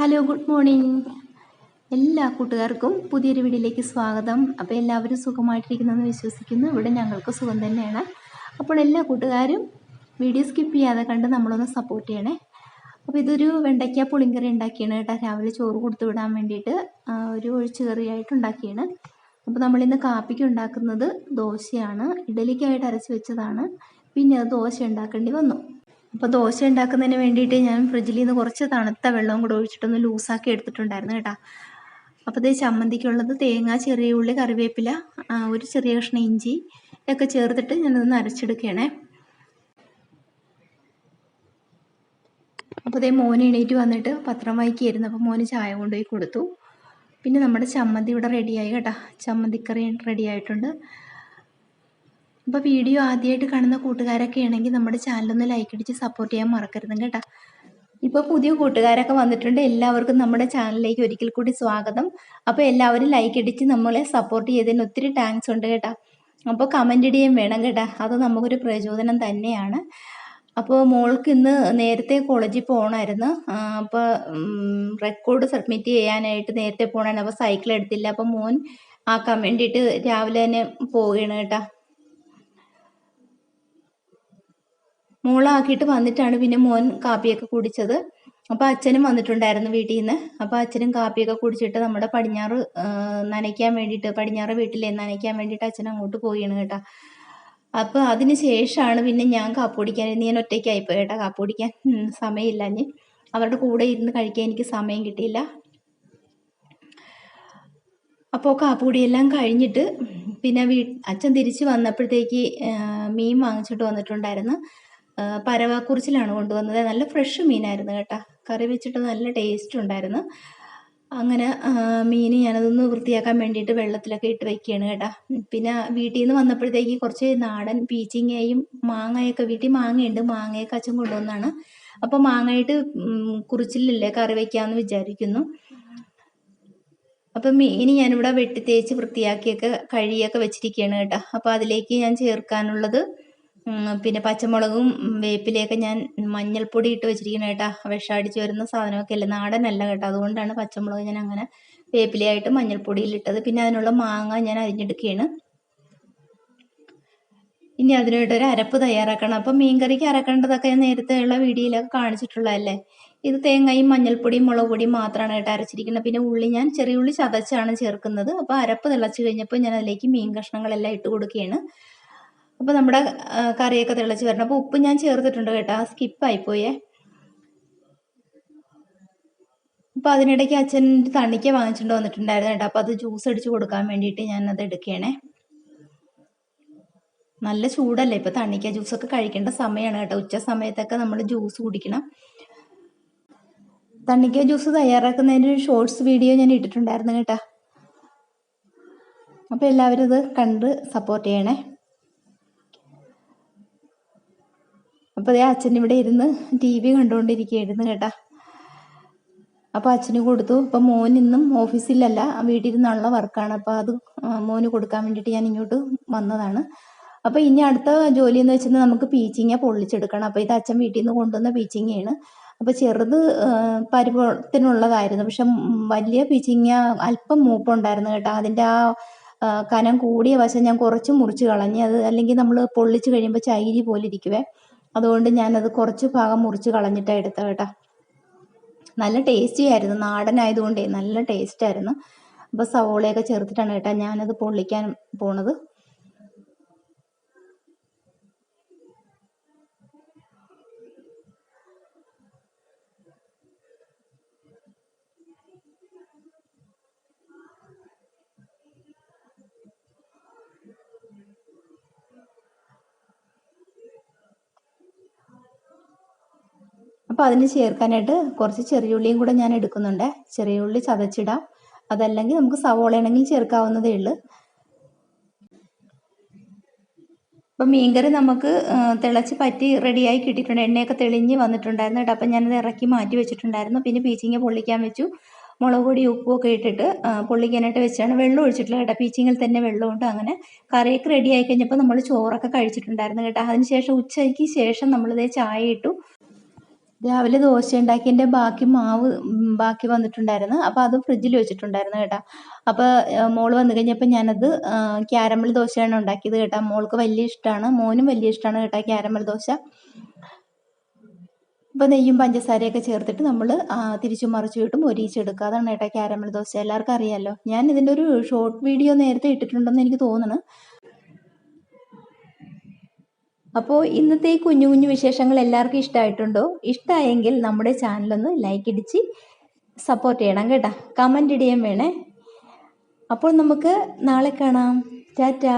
Hello good morning എല്ലാ കൂട്ടുകാർക്കും പുതിയൊരു വീഡിയോയിലേക്ക് സ്വാഗതം. അപ്പോൾ എല്ലാവരും സുഖമായിട്ടിരിക്കുന്നെന്ന് വിശ്വസിക്കുന്നു. ഇവിടെ ഞങ്ങൾക്ക് സുഖം തന്നെയാണ്. അപ്പോൾ എല്ലാ കൂട്ടുകാരും വീഡിയോ സ്കിപ്പ് ചെയ്യാതെ കണ്ട് നമ്മളൊന്ന് സപ്പോർട്ട് ചെയ്യണേ. അപ്പോൾ ഇതൊരു വെണ്ടയ്ക്ക പുളിങ്കറി ഉണ്ടാക്കിയാണ് കേട്ടോ. രാവിലെ ചോറ് കൊടുത്തു വിടാൻ വേണ്ടിയിട്ട് ഒരു ഒഴിച്ചുകറിയായിട്ട് ഉണ്ടാക്കിയാണ്. അപ്പോൾ നമ്മളിന്ന് കാപ്പിക്ക് ഉണ്ടാക്കുന്നത് ദോശയാണ്. ഇഡലിക്കായിട്ട് അരച്ച് വെച്ചതാണ്. പിന്നെ അത് ദോശ ഉണ്ടാക്കേണ്ടി വന്നു. അപ്പോൾ ദോശ ഉണ്ടാക്കുന്നതിന് വേണ്ടിയിട്ട് ഞാൻ ഫ്രിഡ്ജിൽ നിന്ന് കുറച്ച് തണുത്ത വെള്ളവും കൂടെ ഒഴിച്ചിട്ടൊന്ന് ലൂസാക്കി എടുത്തിട്ടുണ്ടായിരുന്നു കേട്ടോ. അപ്പോൾ ഇത് ചമ്മന്തിക്കുള്ളത് തേങ്ങ ചെറിയ ഉള്ളി കറിവേപ്പില ഒരു ചെറിയ കഷ്ണം ഇഞ്ചി ഒക്കെ ചേർത്തിട്ട് ഞാനതൊന്ന് അരച്ചെടുക്കുകയാണേ അപ്പോൾ ഇതേ മോന് എണീറ്റ് വന്നിട്ട് പത്രം വായിക്കുകയായിരുന്നു അപ്പോൾ മോന് ചായ കൊണ്ടുപോയി കൊടുത്തു. പിന്നെ നമ്മുടെ ചമ്മന്തി ഇവിടെ റെഡിയായി കേട്ടോ. ചമ്മന്തിക്കറി റെഡി ആയിട്ടുണ്ട്. അപ്പോൾ വീഡിയോ ആദ്യമായിട്ട് കാണുന്ന കൂട്ടുകാരൊക്കെ ആണെങ്കിൽ നമ്മുടെ ചാനലൊന്ന് ലൈക്ക് അടിച്ച് സപ്പോർട്ട് ചെയ്യാൻ മറക്കരുത് കേട്ടോ. ഇപ്പോൾ പുതിയ കൂട്ടുകാരൊക്കെ വന്നിട്ടുണ്ട്. എല്ലാവർക്കും നമ്മുടെ ചാനലിലേക്ക് ഒരിക്കൽ കൂടി സ്വാഗതം. അപ്പോൾ എല്ലാവരും ലൈക്ക് അടിച്ച് നമ്മളെ സപ്പോർട്ട് ചെയ്തതിന് ഒത്തിരി താങ്ക്സ് ഉണ്ട് കേട്ടോ. അപ്പോൾ കമന്റ് ഇടുകയും വേണം കേട്ടോ. അത് നമുക്കൊരു പ്രചോദനം തന്നെയാണ്. അപ്പോൾ മോൾക്ക് ഇന്ന് നേരത്തെ കോളേജിൽ പോകണമായിരുന്നു അപ്പോൾ റെക്കോർഡ് സബ്മിറ്റ് ചെയ്യാനായിട്ട് നേരത്തെ പോകണമായിരുന്നു അപ്പോൾ സൈക്കിൾ എടുത്തില്ല. അപ്പോൾ മോൻ ആക്കാൻ വേണ്ടിയിട്ട് രാവിലെ തന്നെ പോവുകയാണ് കേട്ടോ. മോളാക്കിയിട്ട് വന്നിട്ടാണ് പിന്നെ മോൻ കാപ്പിയൊക്കെ കുടിച്ചത്. അപ്പോൾ അച്ഛനും വന്നിട്ടുണ്ടായിരുന്നു വീട്ടിൽ നിന്ന് അപ്പോൾ അച്ഛനും കാപ്പിയൊക്കെ കുടിച്ചിട്ട് നമ്മുടെ പടിഞ്ഞാറ് നനയ്ക്കാൻ വേണ്ടിയിട്ട് പടിഞ്ഞാറ് വീട്ടിലെ നനയ്ക്കാൻ വേണ്ടിയിട്ട് അച്ഛൻ അങ്ങോട്ട് പോയിണ് കേട്ടോ. അപ്പൊ അതിന് ശേഷമാണ് പിന്നെ ഞാൻ കാപ്പ് കുടിക്കാൻ ഞാൻ ഒറ്റയ്ക്കായിപ്പോയി കേട്ടോ കാപ്പ് കുടിക്കാൻ. സമയമില്ല ഞാൻ അവരുടെ കൂടെ ഇരുന്ന് കഴിക്കാൻ എനിക്ക് സമയം കിട്ടിയില്ല. അപ്പോൾ കാപ്പുകൂടിയെല്ലാം കഴിഞ്ഞിട്ട് പിന്നെ വീ അച്ഛൻ തിരിച്ച് വന്നപ്പോഴത്തേക്ക് മീൻ വാങ്ങിച്ചിട്ട് വന്നിട്ടുണ്ടായിരുന്നു. പരവാക്കുറിച്ചിലാണ് കൊണ്ടുവന്നത്. നല്ല ഫ്രഷ് മീനായിരുന്നു കേട്ടോ. കറി വെച്ചിട്ട് നല്ല ടേസ്റ്റ് ഉണ്ടായിരുന്നു. അങ്ങനെ മീൻ ഞാനതൊന്ന് വൃത്തിയാക്കാൻ വേണ്ടിയിട്ട് വെള്ളത്തിലൊക്കെ ഇട്ട് വെക്കുകയാണ് കേട്ടോ. പിന്നെ വീട്ടിൽ നിന്ന് വന്നപ്പോഴത്തേക്ക് കുറച്ച് നാടൻ പീച്ചിങ്ങയും മാങ്ങയൊക്കെ വീട്ടിൽ മാങ്ങയുണ്ട്. മാങ്ങയൊക്കെ അച്ഛൻ കൊണ്ടുവന്നാണ്. അപ്പോൾ മാങ്ങയിട്ട് കുറിച്ചിലില്ലേ കറി വയ്ക്കാമെന്ന് വിചാരിക്കുന്നു. അപ്പം മീൻ ഞാനിവിടെ വെട്ടി തേച്ച് വൃത്തിയാക്കിയൊക്കെ കഴിയൊക്കെ വെച്ചിരിക്കുകയാണ് കേട്ടോ. അപ്പോൾ അതിലേക്ക് ഞാൻ ചേർക്കാനുള്ളത് പിന്നെ പച്ചമുളകും വേപ്പിലയൊക്കെ ഞാൻ മഞ്ഞൾപ്പൊടി ഇട്ട് വെച്ചിരിക്കണം കേട്ടോ. വിഷാടിച്ച് വരുന്ന സാധനമൊക്കെ അല്ലേ? നാടനല്ല കേട്ടോ. അതുകൊണ്ടാണ് പച്ചമുളക് ഞാൻ അങ്ങനെ വേപ്പിലയായിട്ട് മഞ്ഞൾപ്പൊടിയിലിട്ടത് പിന്നെ അതിനുള്ള മാങ്ങ ഞാൻ അരിഞ്ഞെടുക്കുകയാണ് ഇനി അതിനായിട്ട് ഒരു അരപ്പ് തയ്യാറാക്കണം. അപ്പം മീൻകറിക്ക് അരക്കേണ്ടതൊക്കെ ഞാൻ നേരത്തെയുള്ള വീഡിയോയിലൊക്കെ കാണിച്ചിട്ടുള്ളതല്ലേ? ഇത് തേങ്ങയും മഞ്ഞൾപ്പൊടിയും മുളക് പൊടിയും മാത്രമാണ് കേട്ടോ അരച്ചിരിക്കുന്നത്. പിന്നെ ഉള്ളി ഞാൻ ചെറിയ ഉള്ളി ചതച്ചാണ് ചേർക്കുന്നത്. അപ്പോൾ അരപ്പ് തിളച്ച് കഴിഞ്ഞപ്പോൾ ഞാൻ അതിലേക്ക് മീൻ കഷ്ണങ്ങളെല്ലാം ഇട്ട് കൊടുക്കുകയാണ്. അപ്പോൾ നമ്മുടെ കറിയൊക്കെ തിളച്ച് വരണം. അപ്പോൾ ഉപ്പ് ഞാൻ ചേർത്തിട്ടുണ്ട് കേട്ടോ. സ്കിപ്പായിപ്പോയേ അപ്പോൾ അതിനിടയ്ക്ക് അച്ഛൻ തണിക്ക വാങ്ങിച്ചിട്ട് വന്നിട്ടുണ്ടായിരുന്നു കേട്ടോ. അപ്പോൾ അത് ജ്യൂസ് അടിച്ച് കൊടുക്കാൻ വേണ്ടിയിട്ട് ഞാൻ അത് എടുക്കുകയാണേ നല്ല ചൂടല്ലേ? ഇപ്പോൾ തണിക്ക ജ്യൂസൊക്കെ കഴിക്കേണ്ട സമയമാണ് കേട്ടോ. ഉച്ച സമയത്തൊക്കെ നമ്മൾ ജ്യൂസ് കുടിക്കണം. തണ്ണിക്ക ജ്യൂസ് തയ്യാറാക്കുന്നതിന്റെ ഒരു ഷോർട്സ് വീഡിയോ ഞാൻ ഇട്ടിട്ടുണ്ടായിരുന്നു കേട്ടോ. അപ്പോൾ എല്ലാവരും ഇത് കണ്ട് സപ്പോർട്ട് ചെയ്യണേ. അപ്പോൾ അതേ അച്ഛൻ ഇവിടെ ഇരുന്ന് ടി വി കണ്ടുകൊണ്ടിരിക്കുകയായിരുന്നു കേട്ടാ. അപ്പോൾ അച്ഛന് കൊടുത്തു. അപ്പോൾ മോൻ ഇന്നും ഓഫീസിലല്ല വീട്ടിൽ ഇരുന്നുള്ള വർക്കാണ്. അപ്പോൾ അത് മോന് കൊടുക്കാൻ വേണ്ടിയിട്ട് ഞാൻ ഇങ്ങോട്ട് വന്നതാണ്. അപ്പോൾ ഇനി അടുത്ത ജോലി എന്ന് വെച്ചാൽ നമുക്ക് പീച്ചിങ്ങ പൊള്ളിച്ചെടുക്കണം. അപ്പോൾ ഇത് അച്ഛൻ വീട്ടിൽ നിന്ന് കൊണ്ടുവന്ന പീച്ചിങ്ങയാണ്. അപ്പോൾ ചെറുത് പരുവത്തിനുള്ളതായിരുന്നു പക്ഷെ വലിയ പീച്ചിങ്ങ അല്പം മൂപ്പുണ്ടായിരുന്നു കേട്ടോ. അതിന്റെ ആ, കനം കൂടിയ വശം ഞാൻ കുറച്ച് മുറിച്ച് കളഞ്ഞ് അത് അല്ലെങ്കിൽ നമ്മൾ പൊള്ളിച്ച് കഴിയുമ്പോൾ ചൈരി പോലെ ഇരിക്കുവേ. അതുകൊണ്ട് ഞാനത് കുറച്ച് ഭാഗം മുറിച്ച് കളഞ്ഞിട്ടാണ് എടുത്തത് കേട്ടോ. നല്ല ടേസ്റ്റി ആയിരുന്നു നാടനായതുകൊണ്ടേ നല്ല ടേസ്റ്റ് ആയിരുന്നു. അപ്പോൾ സവോളയൊക്കെ ചേർത്തിട്ടാണ് കേട്ടോ ഞാനത് പൊള്ളിക്കാൻ പോണത്. അപ്പോൾ അതിന് ചേർക്കാനായിട്ട് കുറച്ച് ചെറിയ ഉള്ളിയും കൂടെ ഞാൻ എടുക്കുന്നുണ്ട്. ചെറിയ ഉള്ളി ചതച്ചിടാം. അതല്ലെങ്കിൽ നമുക്ക് സവോള ആണെങ്കിൽ ചേർക്കാവുന്നതേ ഉള്ളൂ. അപ്പം മീൻകറി നമുക്ക് തിളച്ച് പറ്റി റെഡിയായി കിട്ടിയിട്ടുണ്ട്. എണ്ണയൊക്കെ തെളിഞ്ഞ് വന്നിട്ടുണ്ടായിരുന്നു കേട്ടോ. അപ്പം ഞാനത് ഇറക്കി മാറ്റി വെച്ചിട്ടുണ്ടായിരുന്നു. പിന്നെ പീച്ചിങ്ങ പൊള്ളിക്കാൻ വെച്ചു. മുളക് പൊടി ഉപ്പും ഒക്കെ ഇട്ടിട്ട് പൊള്ളിക്കാനായിട്ട് വെച്ചാണ് വെള്ളം ഒഴിച്ചിട്ടില്ല കേട്ടോ. പീച്ചിങ്ങിൽ തന്നെ വെള്ളമുണ്ട് അങ്ങനെ. കറിയൊക്കെ റെഡി ആയി കഴിഞ്ഞപ്പോൾ നമ്മൾ ചോറൊക്കെ കഴിച്ചിട്ടുണ്ടായിരുന്നു കേട്ടോ. അതിന് ശേഷം ഉച്ചയ്ക്ക് ശേഷം നമ്മളിതേ ചായ ഇട്ടു. രാവിലെ ദോശ ഉണ്ടാക്കിയതിന്റെ ബാക്കി മാവ് ബാക്കി വന്നിട്ടുണ്ടായിരുന്നു. അപ്പോൾ അത് ഫ്രിഡ്ജിൽ വെച്ചിട്ടുണ്ടായിരുന്നു കേട്ടോ. അപ്പോൾ മോൾ വന്നു കഴിഞ്ഞപ്പോൾ ഞാനത് ക്യാരമൽ ദോശയാണ് ഉണ്ടാക്കിയത് കേട്ടോ. മോൾക്ക് വലിയ ഇഷ്ടമാണ് മോനും വലിയ ഇഷ്ടമാണ് കേട്ടോ ക്യാരമൽ ദോശ. ഇപ്പോൾ നെയ്യും പഞ്ചസാരയൊക്കെ ചേർത്തിട്ട് നമ്മൾ തിരിച്ചു മറിച്ചു വിട്ടും ഒരിച്ചെടുക്കുക. അതാണ് കേട്ടോ ക്യാരമൽ ദോശ. എല്ലാവർക്കും അറിയാമല്ലോ ഞാൻ ഇതിന്റെ ഒരു ഷോർട്ട് വീഡിയോ നേരത്തെ ഇട്ടിട്ടുണ്ടെന്ന് എനിക്ക് തോന്നുന്നു അപ്പോൾ ഇന്നത്തെ കുഞ്ഞു കുഞ്ഞു വിശേഷങ്ങൾ എല്ലാവർക്കും ഇഷ്ടമായിട്ടുണ്ടോ ഇഷ്ടമായെങ്കിൽ നമ്മുടെ ചാനലൊന്ന് ലൈക്ക് ഇടിച്ച് സപ്പോർട്ട് ചെയ്യണം കേട്ടോ. കമന്റ് ഇടിയും വേണേ. അപ്പോൾ നമുക്ക് നാളെ കാണാം. ടാറ്റാ.